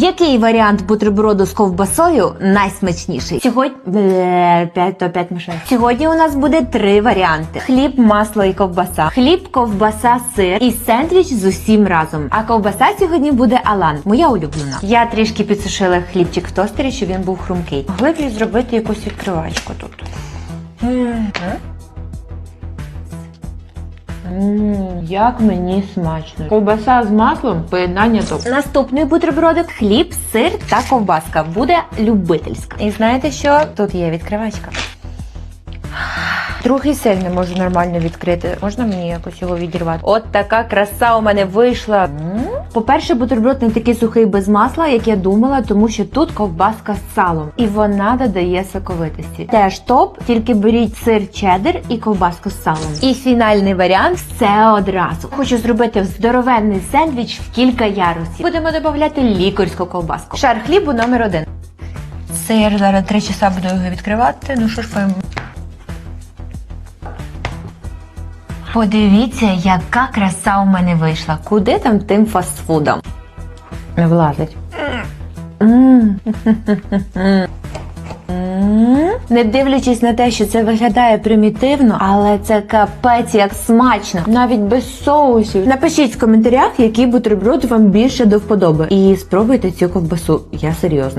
Який варіант бутерброду з ковбасою найсмачніший? Сьогодні Бле, п'ять то п'ять мишей. Сьогодні у нас буде три варіанти: хліб, масло і ковбаса. Хліб, ковбаса, сир і сендвіч з усім разом. А ковбаса сьогодні буде Алан, моя улюблена. Я трішки підсушила хлібчик в тостері, щоб він був хрумкий. Могли б зробити якусь відкривачку тут. Ммм, як мені смачно. Ковбаса з маслом поєднання топ. Наступний бутербродик хліб, сир та ковбаска. Буде любительська. І знаєте що? Тут є відкривачка. Другий сир не можу нормально відкрити. Можна мені якось його відірвати? От така краса у мене вийшла. По-перше, бутерброд не такий сухий без масла, як я думала, тому що тут ковбаска з салом, і вона додає соковитості. Теж топ, тільки беріть сир чеддер і ковбаску з салом. І фінальний варіант все одразу. Хочу зробити здоровенний сендвіч в кілька ярусів. Будемо додавати лікарську ковбаску. Шар хлібу номер один. Сир зараз три часа буду його відкривати. Ну що ж пойму. Подивіться, яка краса у мене вийшла. Куди там тим фастфудом? Не влазить. Не дивлячись на те, що це виглядає примітивно, але це капець як смачно, навіть без соусів. Напишіть в коментарях, який бутерброд вам більше до вподоби. І спробуйте цю ковбасу. Я серйозно.